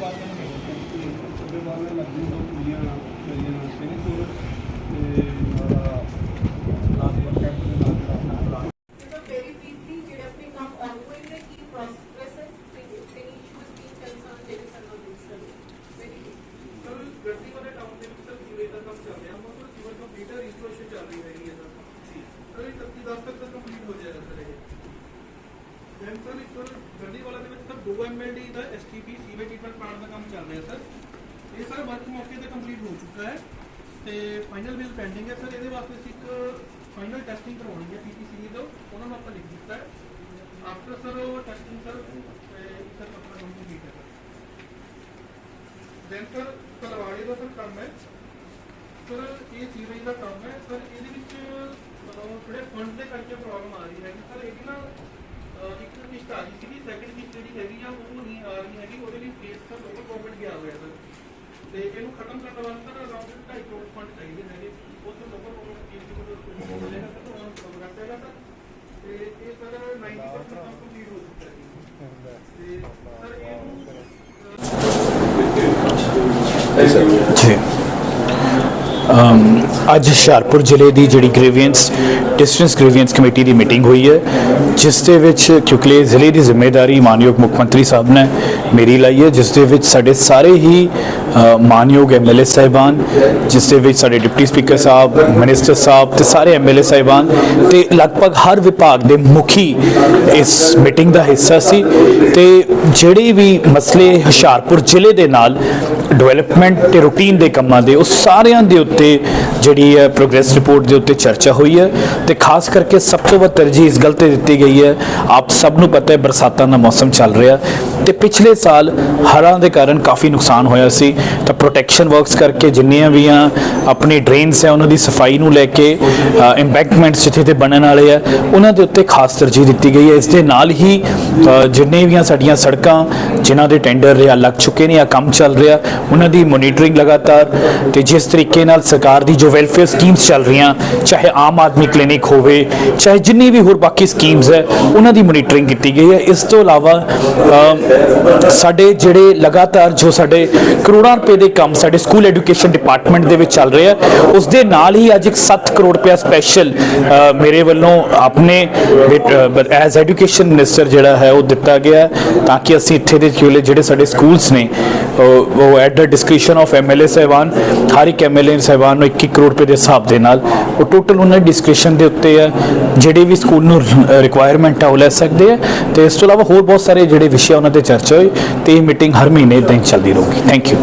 ਬਾਅਦ ਮੈਂ ਉਹਦੇ ਬਾਅਦ ਮੈਂ ਲੱਗੀ ਤੋਂ ਕੁੜੀਆਂ ਮੇਰੀਆਂ ਨਾਲ ਤੇ ਨਾਲ ਦੇ ਕੈਂਪ ਦੇ ਨਾਲ ਜਿਹੜਾ ਸਰ ਵੈਰੀ ਬਰੀਫਲੀ ਜਿਹੜੇ ਆਪਣੇ ਕੰਮ ਆਨਗੋਇੰਗ ਨੇ ਕੀ ਪ੍ਰੋਸੈਸ ਹੈ ਤੇ ਤੇ ਇਸ਼ੂਜ਼ ਕੀ ਕੰਸਰਨ ਜਿਹੜੇ ਸਾਨੂੰ ਡਿਸਕਸ ਵੈਰੀ ਸਰ ਗੱਡੀ ਵਾਲੇ ਟਾਊਨ ਦੇ ਵਿੱਚ ਸਰ ਸੀਵੇਜ ਦਾ ਕੰਮ ਚੱਲ ਰਿਹਾ ਹੈ ਮਤਲਬ ਸੀਵਰ ਕੰਪਲੀਟਰ ਚੱਲ ਰਹੀ ਹੈਗੀ ਹੈ ਸਰ ਸਰ ਇਹ 31 10 ਤੱਕ ਤਾਂ ਕੰਪਲੀਟ ਹੋ ਜਾਏਗਾ ਸਰ ਇਹ। ਦੈਨ ਸਰ ਇੱਕ ਸਰ ਗੱਡੀ ਵਾਲਾ ਦੇ ਵਿੱਚ ਸਰ 2 ਐਮਐਲਡੀ ਦਾ ਐਸਟੀਪੀ ਸੀਵੇਜ ਟ੍ਰੀਟਮੈਂਟ ਪਲਾਂਟ ਦਾ ਕੰਮ ਚੱਲ ਰਿਹਾ ਸਰ। ਇਹ ਸਰ ਵਰਕ ਮੌਕੇ ਤੇ ਕੰਪਲੀਟ ਹੋ ਚੁੱਕਾ ਹੈ। ਤੇ ਫਾਈਨਲ ਬਿਲ ਪੈਂਡਿੰਗ ਹੈ ਸਰ। ਇਹਦੇ ਵਾਸਤੇ ਅਸੀਂ ਇੱਕ ਫਾਈਨਲ ਟੈਸਟਿੰਗ ਕਰਵਾਉਣੀ ਹੈ ਪੀਪੀਸੀਬੀ ਤੋਂ। ਉਹਨਾਂ ਨੂੰ ਆਪਾਂ ਲਿਖ ਦਿੱਤਾ ਹੈ। ਆਫਟਰ ਸਰ ਉਹ ਟੈਸਟਿੰਗ ਸਰ ਸਰ ਆਪਣਾ ਕੰਮ ਕੰਪਲੀਟ ਹੈ ਸਰ। ਦੈਨ ਸਰ ਤਲਵਾੜੇ ਦਾ ਸਰ ਕੰਮ ਹੈ। ਸਰ ਇਹ ਸੀਵਰੇਜ ਦਾ ਕੰਮ ਹੈ ਸਰ ਇਹਦੇ ਵਿੱਚ ਮਤਲਬ ਥੋੜੇ ਫੰਡ ਦੇ ਕਰਕੇ ਪ੍ਰੋਬਲਮ ਆ ਰਹੀ ਹੈ। ਸਰ ਇਹਦੀ ਨਾ ਅਹ, ਇੱਕ ਕਿਸ਼ਤ ਆ ਰਹੀ ਸੀਗੀ ਸੈਕਿੰਡ ਕਿਸ਼ਤ ਜਿਹੜੀ ਹੈਗੀ ਆ ਉਹ ਨਹੀਂ ਆ ਰਹੀ ਹੈਗੀ ਉਹਦੇ ਲਈ ਕੇਸ ਸਰ ਲੋਕਲ ਗਵਰਨਮੈਂਟ ਗਿਆ ਹੋਇਆ ਸਰ। ਤੇ ਇਹਨੂੰ ਖਤਮ ਕਰਨ ਵਾਸਤੇ ਸਰ ਅਰਾਊਂਡ 2.5 ਕਰੋੜ ਫੰਡ ਚਾਹੀਦੇ ਹੈਗੇ। ਉਹ ਸਰ ਲੋਕਲ ਗਵਰਨਮੈਂਟ ਕੇਸ ਦੇ ਕੋਲ ਮਿਲੇਗਾ ਸਰ ਉਹਨਾਂ ਨੂੰ ਕਰ ਦੇਗਾ ਸਰ। ਤੇ ਇਹ ਸਰ 90% ਕੰਮ ਕੰਪਲੀਟ ਹੋ ਚੁੱਕਾ ਹੈ। ਜੀ। ਤੇ ਸਰ ਇਹਨੂੰ ਜੀ ਅਮ ਅੱਜ ਹੁਸ਼ਿਆਰਪੁਰ ਜ਼ਿਲ੍ਹੇ ਦੀ ਜਿਹੜੀ ਗ੍ਰੀਵੈਂਸ ਡਿਸਟੈਂਸ ਗ੍ਰੀਵੈਂਸ ਕਮੇਟੀ ਦੀ ਮੀਟਿੰਗ ਹੋਈ ਹੈ ਜਿਸ ਦੇ ਵਿੱਚ ਕਿਉਂਕਿ ਜ਼ਿਲ੍ਹੇ ਦੀ ਜ਼ਿੰਮੇਵਾਰੀ ਮਾਨਯੋਗ ਮੁੱਖ ਮੰਤਰੀ ਸਾਹਿਬ ਨੇ ਮੇਰੀ ਲਈ ਹੈ ਜਿਸ ਦੇ ਵਿੱਚ ਸਾਡੇ ਸਾਰੇ ਹੀ ਅ, ਮਾਨਯੋਗ ਐਮਐਲਏ ਸਾਹਿਬਾਨ ਜਿਸ ਦੇ ਵਿੱਚ ਸਾਡੇ ਡਿਪਟੀ ਸਪੀਕਰ ਸਾਹਿਬ ਮਿਨਿਸਟਰ ਸਾਹਿਬ ਤੇ ਸਾਰੇ ਐਮਐਲਏ ਸਾਹਿਬਾਨ ਤੇ ਲਗਭਗ ਹਰ ਵਿਭਾਗ ਦੇ ਮੁਖੀ ਇਸ ਮੀਟਿੰਗ ਦਾ ਹਿੱਸਾ ਸੀ ਤੇ ਜਿਹੜੇ ਵੀ ਮਸਲੇ ਹੁਸ਼ਿਆਰਪੁਰ ਜ਼ਿਲ੍ਹੇ ਦੇ ਨਾਲ ਡਿਵੈਲਪਮੈਂਟ ਤੇ ਰੂਟੀਨ ਦੇ ਕੰਮਾਂ ਦੇ ਉਹ ਸਾਰਿਆਂ ਦੇ ਉੱਤੇ ਜਿਹੜੀ ਹੈ ਪ੍ਰੋਗਰੈਸ ਰਿਪੋਰਟ ਦੇ ਉੱਤੇ ਚਰਚਾ ਹੋਈ ਹੈ ਤੇ ਖਾਸ ਕਰਕੇ ਸਭ ਤੋਂ ਵੱਧ ਤਰਜੀਹ ਇਸ ਗੱਲ ਤੇ ਦਿੱਤੀ ਗਈ ਹੈ, ਆਪ ਸਭ ਨੂੰ ਪਤਾ ਹੈ ਬਰਸਾਤਾਂ ਦਾ ਮੌਸਮ ਚੱਲ ਰਿਹਾ ਤੇ ਪਿਛਲੇ ਸਾਲ ਹੜ੍ਹਾਂ ਦੇ ਕਾਰਨ ਕਾਫੀ ਨੁਕਸਾਨ ਹੋਇਆ ਸੀ। ਤਾਂ ਪ੍ਰੋਟੈਕਸ਼ਨ ਵਰਕਸ ਕਰਕੇ ਜਿੰਨੀਆਂ ਵੀ ਆ ਆਪਣੀ ਡਰੇਨਸ ਹੈ, ਉਹਨਾਂ ਦੀ ਸਫ਼ਾਈ ਨੂੰ ਲੈ ਕੇ ਇੰਪੈਕਟਮੈਂਟਸ ਜਿੱਥੇ ਤੇ ਬਣਨ ਵਾਲੇ ਆ, ਉਹਨਾਂ ਦੇ ਉੱਤੇ ਖਾਸ ਤਰਜੀਹ ਦਿੱਤੀ ਗਈ ਹੈ। ਇਸ ਦੇ ਨਾਲ ਹੀ ਜਿੰਨੇ ਵੀ ਸਾਡੀਆਂ ਸੜਕਾਂ ਜਿਨ੍ਹਾਂ ਦੇ ਟੈਂਡਰ ਜਾਂ ਲੱਗ ਚੁੱਕੇ ਨੇ ਜਾਂ ਕੰਮ ਚੱਲ ਰਿਹਾ, ਉਹਨਾਂ ਦੀ ਮੋਨੀਟਰਿੰਗ ਲਗਾਤਾਰ ਤੇ ਜਿਸ ਤਰੀਕੇ ਨਾਲ ਸਰਕਾਰ ਦੀ ਜੋ ਵੈਲਫੇਅਰ ਸਕੀਮਸ ਚੱਲ ਰਹੀਆਂ, ਚਾਹੇ ਆਮ ਆਦਮੀ ਕਲੀਨਿਕ ਹੋਵੇ, ਚਾਹੇ ਜਿੰਨੀ ਵੀ ਹੋਰ ਬਾਕੀ ਸਕੀਮਸ ਹੈ, ਉਹਨਾਂ ਦੀ ਮੋਨੀਟਰਿੰਗ ਕੀਤੀ ਗਈ ਹੈ। ਇਸ ਤੋਂ ਇਲਾਵਾ ਸਾਡੇ ਜਿਹੜੇ ਲਗਾਤਾਰ ਜੋ ਸਾਡੇ ਕਰੋੜਾਂ ਰੁਪਏ ਦੇ ਕੰਮ ਸਾਡੇ ਸਕੂਲ ਐਜੂਕੇਸ਼ਨ ਡਿਪਾਰਟਮੈਂਟ ਦੇ ਵਿੱਚ ਚੱਲ ਰਿਹਾ ਉਸ ਦੇ ਨਾਲ ਹੀ ਅੱਜ ਇੱਕ 7 ਕਰੋੜ ਰੁਪਏ ਸਪੈਸ਼ਲ ਮੇਰੇ ਵੱਲੋਂ ਆਪਣੇ ਐਜ਼ ਐਜੂਕੇਸ਼ਨ ਮਿਨਿਸਟਰ ਜਿਹੜਾ ਹੈ, ਉਹ ਦਿੱਤਾ ਗਿਆ ਤਾਂ ਕਿ ਅਸੀਂ ਇੱਥੇ ਦੇ ਜਿਹੜੇ ਸਾਡੇ ਸਕੂਲਸ ਨੇ ਉਹ at the description of MLA ਸਾਹਿਬਾਨ, ਹਰ ਇੱਕ ਐਮਐਲਏ ਸਾਹਿਬਾਨ ਨੂੰ 21 ਕਰੋੜ ਰੁਪਏ ਦੇ ਹਿਸਾਬ ਦੇ ਨਾਲ। ਉਹ ਟੋਟਲ ਉਹਨਾਂ ਡਿਸਕ੍ਰਿਪਸ਼ਨ ਦੇ ਉੱਤੇ ਹੈ। ਜਿਹੜੇ ਵੀ ਸਕੂਲ ਨੂੰ ਰਿਕੁਆਇਰਮੈਂਟ ਆ, ਉਹ ਲੈ ਸਕਦੇ ਆ ਤੇ ਇਸ ਤੋਂ ਇਲਾਵਾ ਹੋਰ ਬਹੁਤ ਸਾਰੇ ਜਿਹੜੇ ਵਿਸ਼ੇ ਉਹਨਾਂ ਤੇ ਚਰਚਾ ਹੋਈ। ਤੇ ਇਹ ਮੀਟਿੰਗ ਹਰ ਮਹੀਨੇ ਇਦਾਂ ਹੀ ਚੱਲਦੀ ਰਹੂਗੀ। Thank you